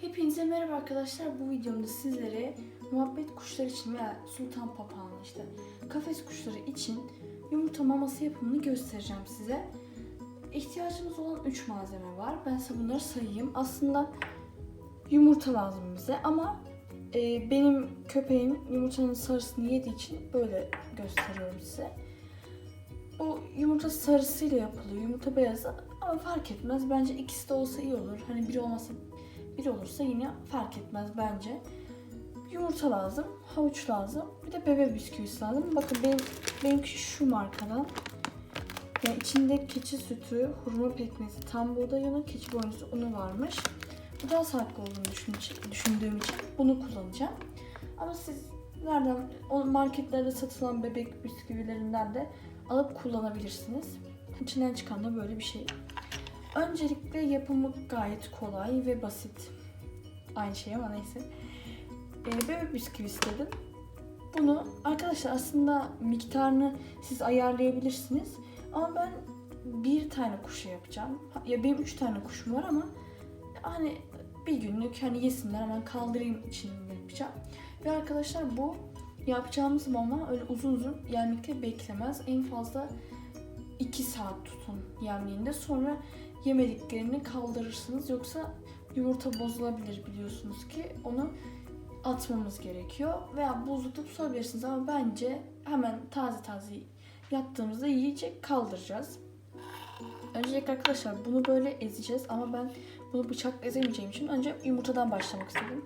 Hepinize merhaba arkadaşlar. Bu videomda sizlere muhabbet kuşları için veya sultan papağanı işte kafes kuşları için yumurta maması yapımını göstereceğim size. İhtiyacımız olan 3 malzeme var. Ben size bunları sayayım. Aslında yumurta lazım bize ama e, benim köpeğim yumurtanın sarısını yediği için böyle gösteriyorum size. Bu yumurta sarısıyla yapılıyor. Yumurta beyazı ama fark etmez. Bence ikisi de olsa iyi olur. Hani biri olmasa bir olursa yine fark etmez bence. Yumurta lazım, havuç lazım, bir de bebe bisküvisi lazım. Bakın benim benimki şu markadan. Yani içinde keçi sütü, hurma pekmezi, tam buğday unu, keçi boynuzu unu varmış. Bu daha sağlıklı olduğunu düşün- düşündüğüm için bunu kullanacağım. Ama siz nereden, o marketlerde satılan bebek bisküvilerinden de alıp kullanabilirsiniz. İçinden çıkan da böyle bir şey. Öncelikle yapımı gayet kolay ve basit. Aynı şey ama neyse. Ee, bebek bisküvisi dedim. Bunu arkadaşlar aslında miktarını siz ayarlayabilirsiniz. Ama ben bir tane kuşa yapacağım. Ya benim üç tane kuşum var ama hani bir günlük hani yesinler hemen kaldırayım için yapacağım. Ve arkadaşlar bu yapacağımız mama öyle uzun uzun yemlikte beklemez. En fazla 2 saat tutun yemliğinde. Sonra yemediklerini kaldırırsınız. Yoksa yumurta bozulabilir biliyorsunuz ki. Onu atmamız gerekiyor. Veya buzlukta tutabilirsiniz ama bence hemen taze taze yaptığımızda yiyecek kaldıracağız. Öncelikle arkadaşlar bunu böyle ezeceğiz ama ben bunu bıçakla ezemeyeceğim için önce yumurtadan başlamak istedim.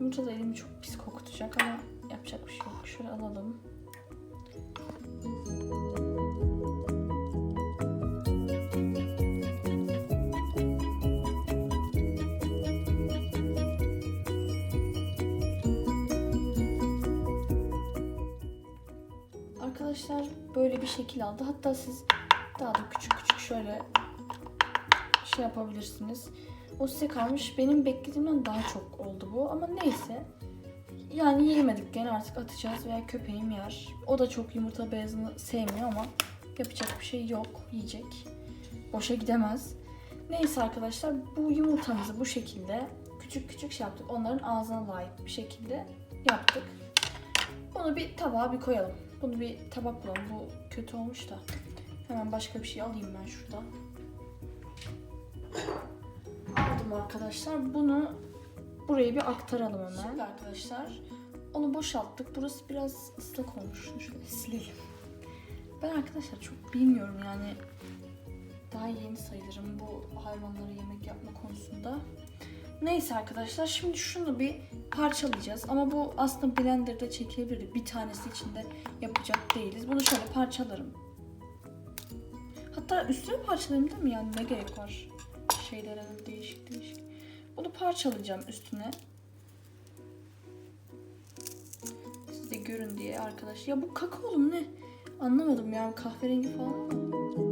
Yumurta da elimi çok pis kokutacak ama yapacak bir şey yok. Şöyle alalım. Arkadaşlar böyle bir şekil aldı. Hatta siz daha da küçük küçük şöyle şey yapabilirsiniz. O size kalmış. Benim beklediğimden daha çok oldu bu. Ama neyse. Yani yemedik gene artık atacağız veya köpeğim yer. O da çok yumurta beyazını sevmiyor ama yapacak bir şey yok. Yiyecek. Boşa gidemez. Neyse arkadaşlar bu yumurtamızı bu şekilde küçük küçük şey yaptık. Onların ağzına layık bir şekilde yaptık. Bunu bir tabağa bir koyalım. Bunu bir tabak bulalım. Bu kötü olmuş da. Hemen başka bir şey alayım ben şuradan. Aldım arkadaşlar. Bunu buraya bir aktaralım hemen. Şimdi arkadaşlar onu boşalttık. Burası biraz ıslak olmuş. Şöyle silelim. Ben arkadaşlar çok bilmiyorum yani. Daha yeni sayılırım bu hayvanlara yemek yapma konusunda. Neyse arkadaşlar şimdi şunu bir parçalayacağız. Ama bu aslında blenderda çekilebilir. Bir tanesi içinde yapacak değiliz. Bunu şöyle parçalarım. Hatta üstüne parçalayayım değil mi? Yani ne gerek var? Şeylere de değişik değişik. Bunu parçalayacağım üstüne. Siz de görün diye arkadaş. Ya bu kakaolu ne? Anlamadım ya kahverengi falan.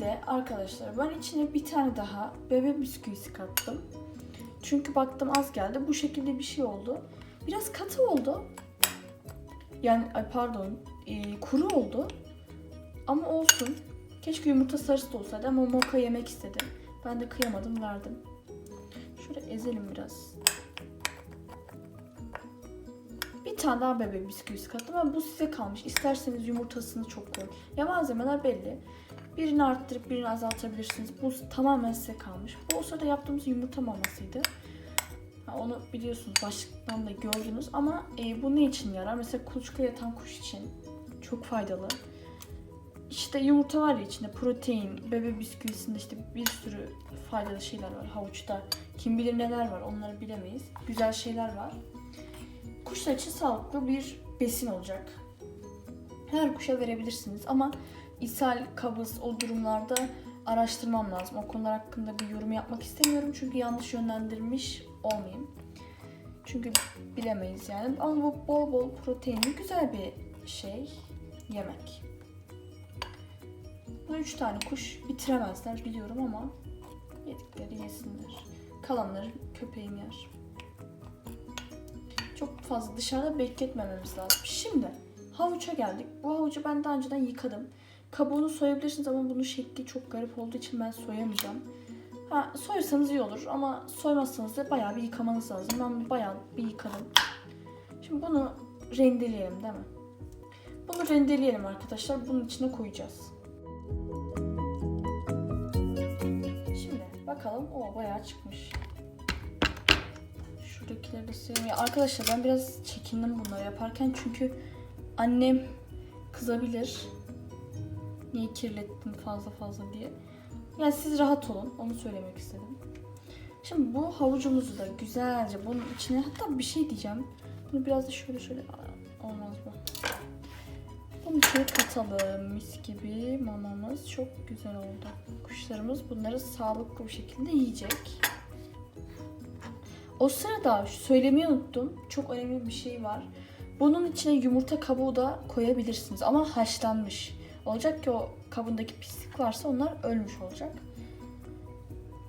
Şimdi arkadaşlar ben içine bir tane daha bebe bisküvisi kattım. Çünkü baktım az geldi. Bu şekilde bir şey oldu. Biraz katı oldu. Yani pardon e, kuru oldu. Ama olsun. Keşke yumurta sarısı da olsaydı ama moka yemek istedi. Ben de kıyamadım verdim. Şöyle ezelim biraz. Bir tane daha bebe bisküvisi kattım ama bu size kalmış. İsterseniz yumurtasını çok koyun. Ya malzemeler belli. Birini arttırıp birini azaltabilirsiniz. Bu tamamen size kalmış. Bu o sırada yaptığımız yumurta mamasıydı. Onu biliyorsunuz başlıktan da gördünüz ama e, bu ne için yarar? Mesela kuluçka yatan kuş için çok faydalı. İşte yumurta var ya içinde protein, bebe bisküvisinde işte bir sürü faydalı şeyler var. Havuçta kim bilir neler var onları bilemeyiz. Güzel şeyler var. Kuşlar için sağlıklı bir besin olacak. Her kuşa verebilirsiniz ama ishal, kabız o durumlarda araştırmam lazım. O konular hakkında bir yorum yapmak istemiyorum çünkü yanlış yönlendirmiş olmayayım. Çünkü bilemeyiz yani. Ama bu bol bol proteinli güzel bir şey, yemek. Bu üç tane kuş bitiremezler biliyorum ama yedikleri yesinler. Kalanları köpeğim yer. Çok fazla dışarıda bekletmememiz lazım. Şimdi havuça geldik. Bu havucu ben daha önceden yıkadım. Kabuğunu soyabilirsiniz ama bunun şekli çok garip olduğu için ben soyamayacağım. Ha, soysanız iyi olur ama soymazsanız da bayağı bir yıkamanız lazım. Ben bayağı bir yıkadım. Şimdi bunu rendeleyelim değil mi? Bunu rendeleyelim arkadaşlar. Bunun içine koyacağız. Şimdi bakalım. O bayağı çıkmış. Şuradakileri de. Ya Arkadaşlar ben biraz çekindim bunları yaparken çünkü annem kızabilir. Niye kirlettin fazla fazla diye. Yani siz rahat olun. Onu söylemek istedim. Şimdi bu havucumuzu da güzelce bunun içine hatta bir şey diyeceğim. Bunu biraz da şöyle şöyle olmaz bu. Bunu içine katalım. Mis gibi mamamız çok güzel oldu. Kuşlarımız bunları sağlıklı bir şekilde yiyecek. O sırada söylemeyi unuttum. Çok önemli bir şey var. Bunun içine yumurta kabuğu da koyabilirsiniz ama haşlanmış. Olacak ki o kabındaki pislik varsa onlar ölmüş olacak.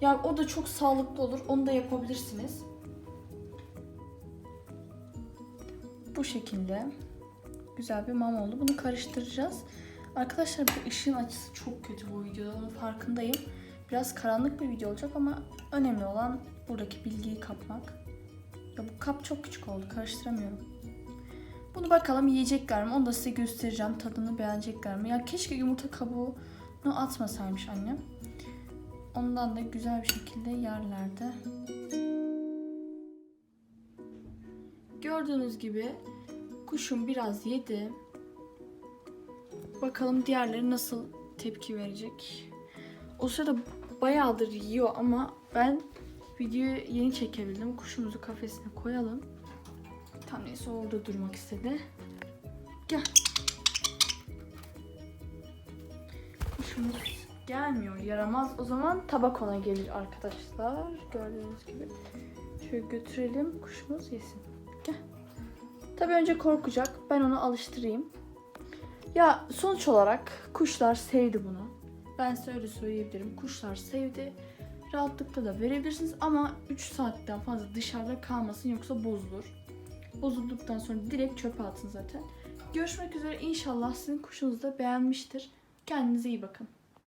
Yani o da çok sağlıklı olur. Onu da yapabilirsiniz. Bu şekilde güzel bir mama oldu. Bunu karıştıracağız. Arkadaşlar bu ışığın açısı çok kötü bu videoda. Onun farkındayım. Biraz karanlık bir video olacak ama önemli olan buradaki bilgiyi kapmak. Ya bu kap çok küçük oldu. Karıştıramıyorum. Bunu bakalım yiyecekler mi? Onu da size göstereceğim. Tadını beğenecekler mi? Ya keşke yumurta kabuğunu atmasaymış annem. Ondan da güzel bir şekilde yerlerde. Gördüğünüz gibi kuşum biraz yedi. Bakalım diğerleri nasıl tepki verecek. O sırada bayağıdır yiyor ama ben videoyu yeni çekebildim. Kuşumuzu kafesine koyalım. Tam neyse orada durmak istedi. Gel. Kuşumuz gelmiyor yaramaz. O zaman tabak ona gelir arkadaşlar. Gördüğünüz gibi. Şöyle götürelim kuşumuz yesin. Gel. Tabii önce korkacak. Ben onu alıştırayım. Ya sonuç olarak kuşlar sevdi bunu. Ben size öyle söyleyebilirim. Kuşlar sevdi. Rahatlıkla da verebilirsiniz ama 3 saatten fazla dışarıda kalmasın yoksa bozulur. Bozulduktan sonra direkt çöpe atın zaten. Görüşmek üzere. İnşallah sizin kuşunuz da beğenmiştir. Kendinize iyi bakın.